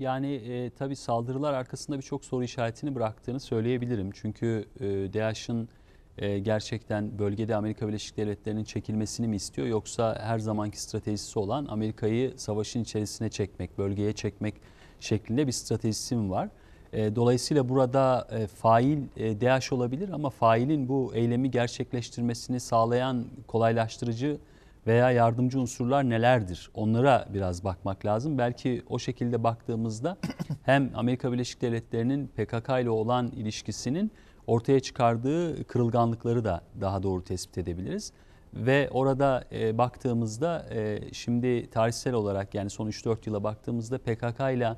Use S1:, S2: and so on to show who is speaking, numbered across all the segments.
S1: Yani e, tabii saldırılar arkasında birçok soru işaretini bıraktığını söyleyebilirim. Çünkü e, DAEŞ'in e, gerçekten bölgede Amerika Birleşik Devletleri'nin çekilmesini mi istiyor yoksa her zamanki stratejisi olan Amerika'yı savaşın içerisine çekmek, bölgeye çekmek şeklinde bir stratejisi mi var? E, dolayısıyla burada e, fail e, DAEŞ olabilir ama failin bu eylemi gerçekleştirmesini sağlayan kolaylaştırıcı veya yardımcı unsurlar nelerdir? Onlara biraz bakmak lazım. Belki o şekilde baktığımızda hem Amerika Birleşik Devletleri'nin PKK ile olan ilişkisinin ortaya çıkardığı kırılganlıkları da daha doğru tespit edebiliriz. Ve orada e, baktığımızda e, şimdi tarihsel olarak yani son 3-4 yıla baktığımızda PKK ile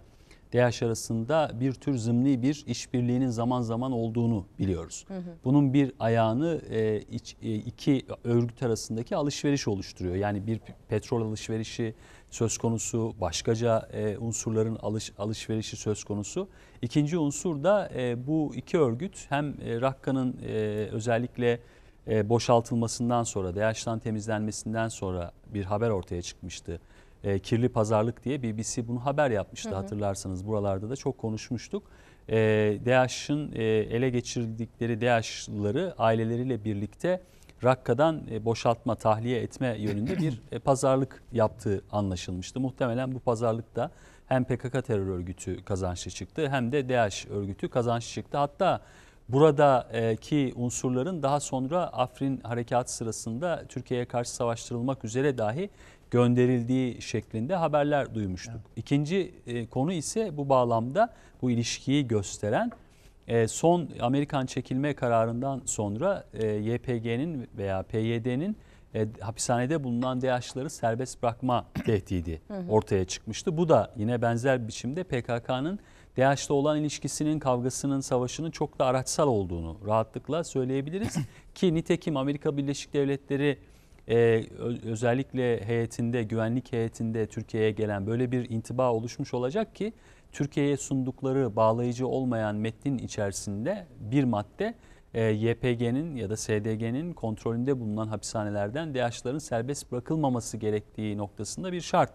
S1: DAEŞ arasında bir tür zımni bir işbirliğinin zaman zaman olduğunu biliyoruz. Hı hı. Bunun bir ayağını e, iç, e, iki örgüt arasındaki alışveriş oluşturuyor. Yani bir petrol alışverişi söz konusu, başkaca e, unsurların alış, alışverişi söz konusu. İkinci unsur da e, bu iki örgüt hem e, Rakka'nın e, özellikle e, boşaltılmasından sonra, DAEŞ'ten temizlenmesinden sonra bir haber ortaya çıkmıştı e, kirli pazarlık diye BBC bunu haber yapmıştı hı hı. hatırlarsanız buralarda da çok konuşmuştuk. E, DAEŞ'in e, ele geçirdikleri DAEŞ'lıları aileleriyle birlikte Rakka'dan e, boşaltma, tahliye etme yönünde bir e, pazarlık yaptığı anlaşılmıştı. Muhtemelen bu pazarlıkta hem PKK terör örgütü kazançlı çıktı hem de DAEŞ örgütü kazançlı çıktı. Hatta buradaki unsurların daha sonra Afrin harekatı sırasında Türkiye'ye karşı savaştırılmak üzere dahi gönderildiği şeklinde haberler duymuştuk. Evet. İkinci e, konu ise bu bağlamda bu ilişkiyi gösteren e, son Amerikan çekilme kararından sonra e, YPG'nin veya PYD'nin e, hapishanede bulunan DAEŞ'ları serbest bırakma tehdidi ortaya çıkmıştı. Bu da yine benzer biçimde PKK'nın DAEŞ'le olan ilişkisinin, kavgasının, savaşının çok da araçsal olduğunu rahatlıkla söyleyebiliriz. Ki nitekim Amerika Birleşik Devletleri e, özellikle heyetinde, güvenlik heyetinde Türkiye'ye gelen böyle bir intiba oluşmuş olacak ki Türkiye'ye sundukları bağlayıcı olmayan metnin içerisinde bir madde e, YPG'nin ya da SDG'nin kontrolünde bulunan hapishanelerden DH'ların serbest bırakılmaması gerektiği noktasında bir şart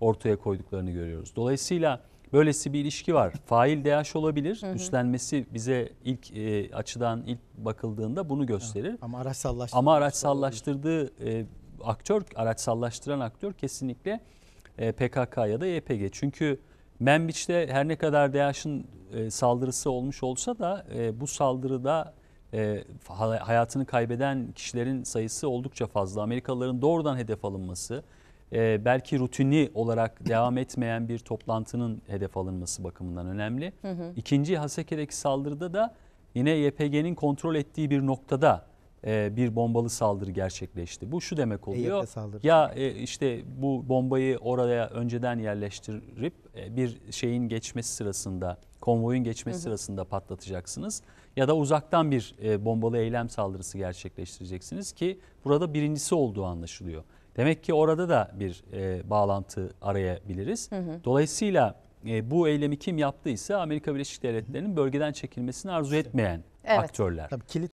S1: ortaya koyduklarını görüyoruz. Dolayısıyla Böylesi bir ilişki var. Fail DH olabilir. Hı hı. Üstlenmesi bize ilk e, açıdan ilk bakıldığında bunu gösterir.
S2: Ama araçsallaştırdığı
S1: Ama araçsallaştırdığı e, aktör, araçsallaştıran aktör kesinlikle e, PKK ya da YPG. Çünkü Menbiç'te her ne kadar DH'ın e, saldırısı olmuş olsa da e, bu saldırıda e, hayatını kaybeden kişilerin sayısı oldukça fazla. Amerikalıların doğrudan hedef alınması, e, belki rutinli olarak devam etmeyen bir toplantının hedef alınması bakımından önemli. Hı hı. İkinci Haseke'deki saldırıda da yine YPG'nin kontrol ettiği bir noktada e, bir bombalı saldırı gerçekleşti. Bu şu demek oluyor. Ya e, işte bu bombayı oraya önceden yerleştirip e, bir şeyin geçmesi sırasında, konvoyun geçmesi hı hı. sırasında patlatacaksınız. Ya da uzaktan bir e, bombalı eylem saldırısı gerçekleştireceksiniz ki burada birincisi olduğu anlaşılıyor. Demek ki orada da bir e, bağlantı arayabiliriz. Hı hı. Dolayısıyla e, bu eylemi kim yaptıysa Amerika Birleşik Devletleri'nin bölgeden çekilmesini arzu etmeyen evet. aktörler.
S2: Tabii kilit